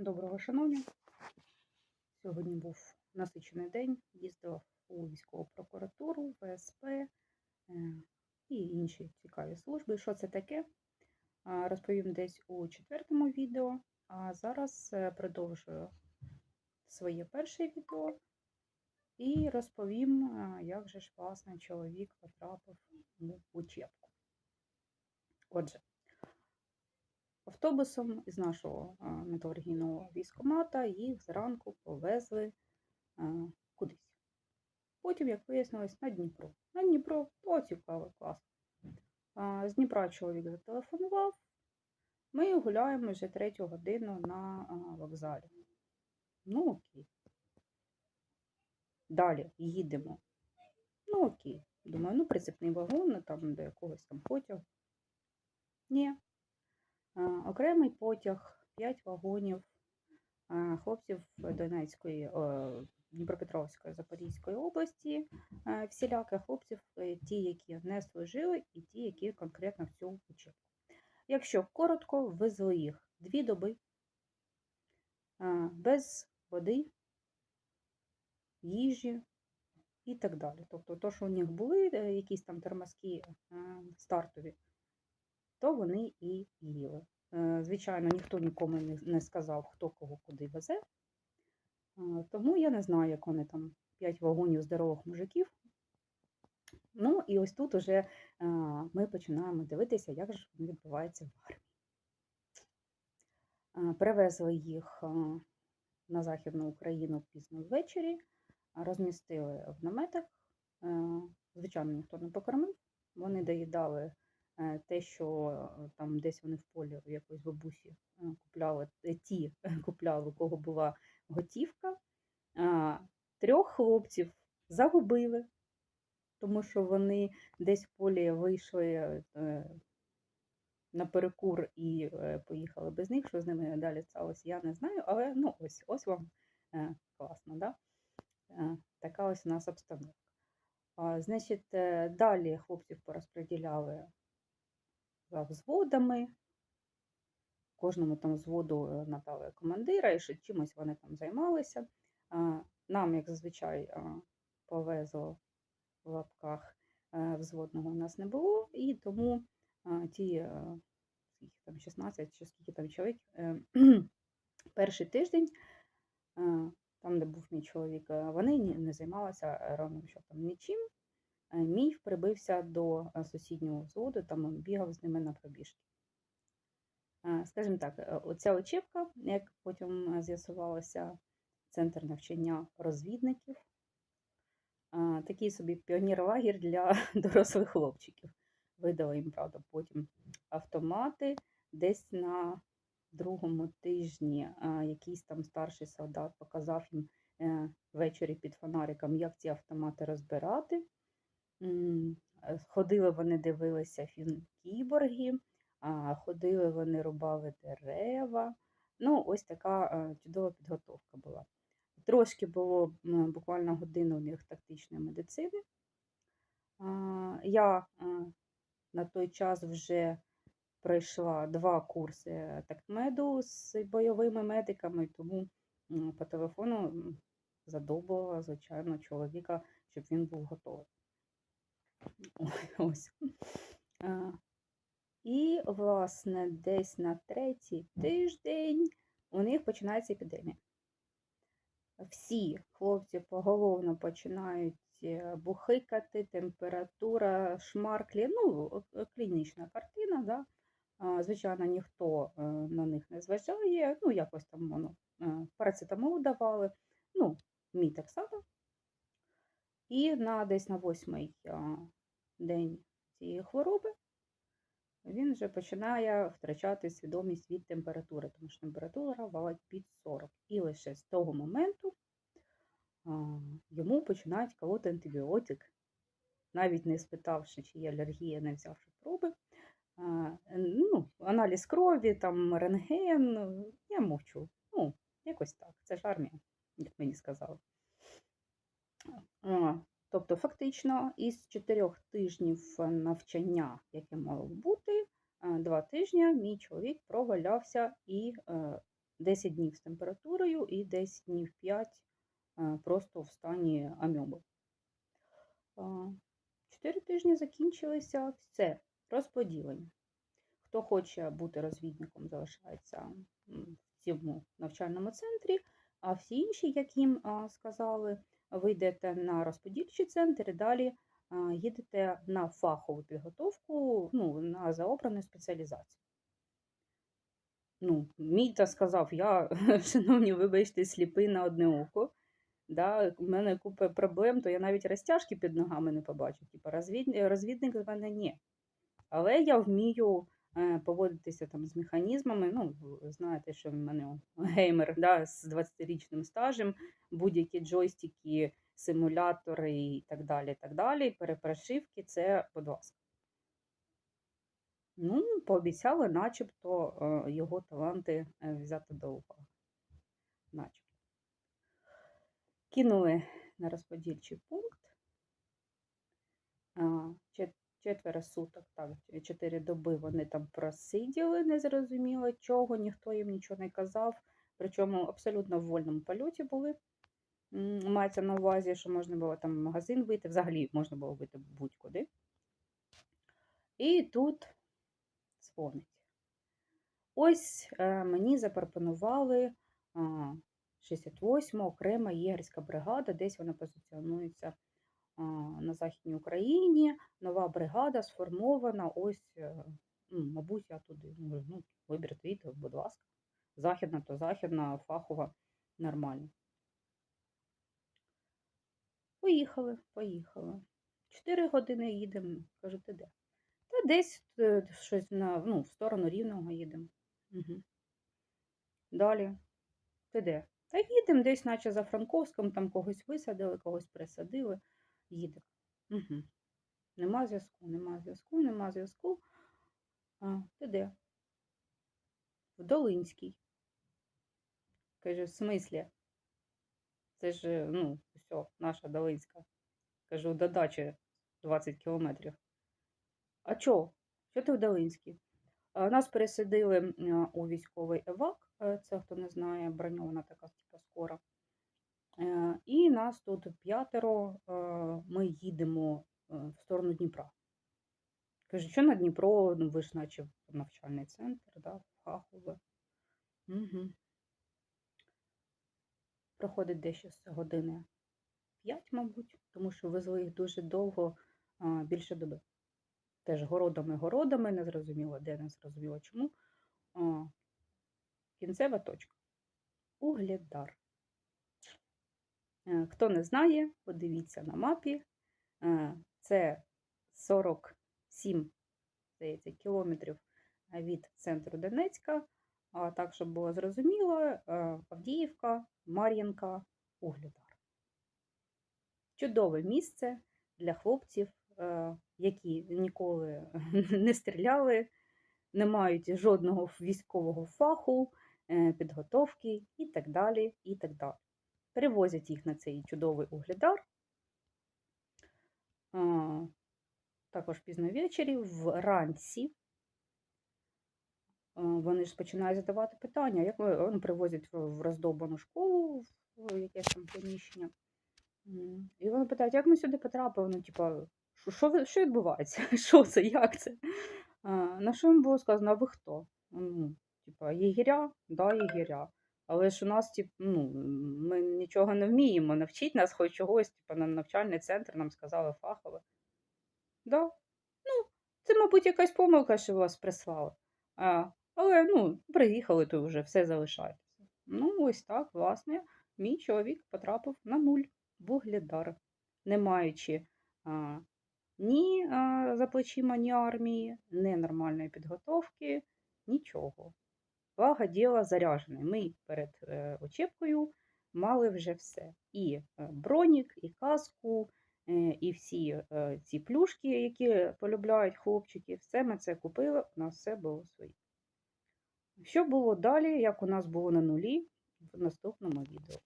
Доброго шановні. Сьогодні був насичений день. Їздила у військову прокуратуру, ВСП е, і інші цікаві служби. Що це таке? Розповім десь у четвертому відео. А зараз е, продовжую своє перше відео і розповім, як же ж власне чоловік потрапив у учебку. Отже, автобусом із нашого металургійного військомата їх зранку повезли кудись. Потім, як вияснилось, на Дніпро. На Дніпро о, цікавий клас. З Дніпра чоловік зателефонував. Ми гуляємо вже третю годину на вокзалі. Ну, окей. Далі їдемо. Ну, окей. Думаю, ну, прицепний вагон, там до якогось там потягу. Ні, Окремий потяг, 5 вагонів хлопців Донецької, Дніпропетровської, Запорізької області, а, всіляких хлопців, е, ті, які не служили, і ті, які конкретно в цю учебку. Якщо коротко, везли їх дві доби без води, їжі і так далі. Тобто, то, що у них були е, якісь там термоски стартові, то вони і їли. Е, Звичайно, ніхто нікому не- сказав, хто кого куди везе. Е, Тому я не знаю, як вони там 5 вагонів здорових мужиків. Ну, і ось тут уже е, ми починаємо дивитися, як воно відбувається в армії. Перевезли їх на Західну Україну пізно ввечері, розмістили в наметах. Звичайно, ніхто не покормив. Вони доїдали те, що е, там десь вони в полі у якоїсь бабусі е, купляли, е, ті купляли, у кого була готівка. Трьох хлопців загубили, тому що вони десь в полі вийшли е, на перекур і е, поїхали без них. Що з ними далі сталося, я не знаю, але ну ось ось вам е, класно, да? Е, така ось у нас обстановка. Значить, е, далі хлопців порозподіляли за взводами. Кожному там взводу е, надали командира, і що чимось вони там займалися. Нам, як зазвичай, повезло в лапках е, взводного у нас не було, і тому ті е, скільки там 16 чи скільки там чоловік, е, перший тиждень, е, там, де був мій чоловік, е, вони не займалися ровним там нічим. Е, Мій прибився до е, сусіднього взводу, там бігав з ними на пробіжки. Е, Скажімо так, оця очівка, як потім з'ясувалося, центр навчання розвідників, такий собі піонір-лагерь для дорослих хлопчиків. Видали їм, правда, потім автомати. Десь на другому тижні якийсь там старший солдат показав їм ввечері під фонариком, як ці автомати розбирати. Е, Ходили вони, дивилися фільм Кіборги, ходили вони, рубали дерева. Ну, ось така е, чудова підготовка була. Трошки було буквально годину у них тактичної медицини. Я е, на той час вже пройшла два курси тактмеду з бойовими медиками, тому по телефону задобувала, звичайно, чоловіка, щоб він був готовий. Ось. І, власне, десь на третій тиждень у них починається епідемія. Всі хлопці поголовно починають е, бухикати, температура, шмарклі, ну, клінічна картина, да? Звичайно, ніхто е, на них не зважає, ну, якось там воно е, парацетамол давали, ну, мій так само. І на десь на восьмий день цієї хвороби він вже починає втрачати свідомість від температури, тому що температура валить під 40. І лише з того моменту йому починають колоти антибіотик, навіть не спитавши, чи є алергія, не взявши проби. Ну, аналіз крові, там рентген, я мовчу. Ну, якось так. Це ж армія, як мені сказали. Тобто, фактично, із чотирьох тижнів навчання, яке мало бути, е, два тижні мій чоловік провалявся і е, 10 днів з температурою і 10 днів 5 е, просто в стані амьоби. Чотири тижні закінчилися, все, розподілення. Хто хоче бути розвідником, залишається в цьому навчальному центрі, а всі інші, як їм сказали, ви йдете на розподільчий центр і далі їдете на фахову підготовку, ну, на заобрану спеціалізацію. Ну, мій та сказав, я, шановні, вибачте, сліпий на одне око. Да, у мене купа проблем, то я навіть розтяжки під ногами не побачу. Типа розвід... розвідник з мене ні. Але я вмію поводитися там з механізмами. Ну, знаєте, що в мене геймер да, з 20-річним стажем, будь-які джойстики, симулятори і так далі. так далі, Перепрошивки це, будь ласка. Ну, пообіцяли, начебто, е, його таланти е, взяти до уваги. Начебто. Кинули на розподільчий пункт. Четверо суток, так, чотири доби вони там просиділи, незрозуміло чого, ніхто їм нічого не казав. Причому абсолютно в вольному польоті були. Мається на увазі, що можна було там в магазин вийти, взагалі можна було вийти будь-куди. І тут дзвонить. Ось е, мені запропонували а, 68 окрема єгерська бригада, десь вона позиціонується на Західній Україні. Нова бригада сформована. Ось, е, ну, мабуть, я туди. Ну, вибір твій, будь ласка. Західна то західна, фахова, нормально. Поїхали, поїхали. Чотири години їдемо. Кажу, ти де? Та десь е, щось на, ну, в сторону рівного їдемо. Угу. Далі. Ти де? Та їдемо десь, наче за Франковськом, там когось висадили, когось присадили. Їдемо. Угу. Нема зв'язку, нема зв'язку, нема зв'язку. А, ти де? В Долинській. Каже, в смислі? Це ж, ну, все, наша Долинська. Кажу, до дачі 20 кілометрів. А чо? Що ти в Долинській? Нас пересадили у військовий евак, е, це хто не знає, броньована така типу, скора. Е, І нас тут п'ятеро, е, ми їдемо е, в сторону Дніпра. Кажу, що на Дніпро, ну ви ж наче навчальний центр, да, фахове. Угу. Проходить десь з години 5, мабуть, тому що везли їх дуже довго, більше доби. Теж городами-городами, не зрозуміло, де, не зрозуміло чому. Кінцева точка. Угледар. Е, Хто не знає, подивіться на мапі. Е, Це 47 здається, кілометрів від центру Донецька. А так, щоб було зрозуміло, е, Авдіївка, Мар'їнка, Угледар. Чудове місце для хлопців, які ніколи не стріляли, не мають жодного військового фаху, підготовки і так далі. і так далі. Перевозять їх на цей чудовий угледар. А, Також пізно ввечері, вранці. Вони ж починають задавати питання, як ви вони привозять в роздовбану школу, в якесь там приміщення. І вони питають, як ми сюди потрапили? Ну, типа, що, що, відбувається? Що це? Як це? На що їм було сказано, а ви хто? Ну, типа, єгеря? Да, єгеря. Але ж у нас, тип, ну, ми нічого не вміємо. Навчіть нас хоч чогось, типу, на навчальний центр нам сказали фахове. Да. Ну, це, мабуть, якась помилка, що вас прислали. А, але ну, приїхали, то вже все залишається. Ну, ось так, власне, мій чоловік потрапив на нуль в Угледар, не маючи а, ні а, за плечима, ні армії, ні нормальної підготовки, нічого. Благо діла заряджене. Ми перед очіпкою очепкою мали вже все. І е, бронік, і каску, е, і всі е, ці плюшки, які полюбляють хлопчики, все ми це купили, у нас все було своє. Що було далі, як у нас було на нулі в наступному відео.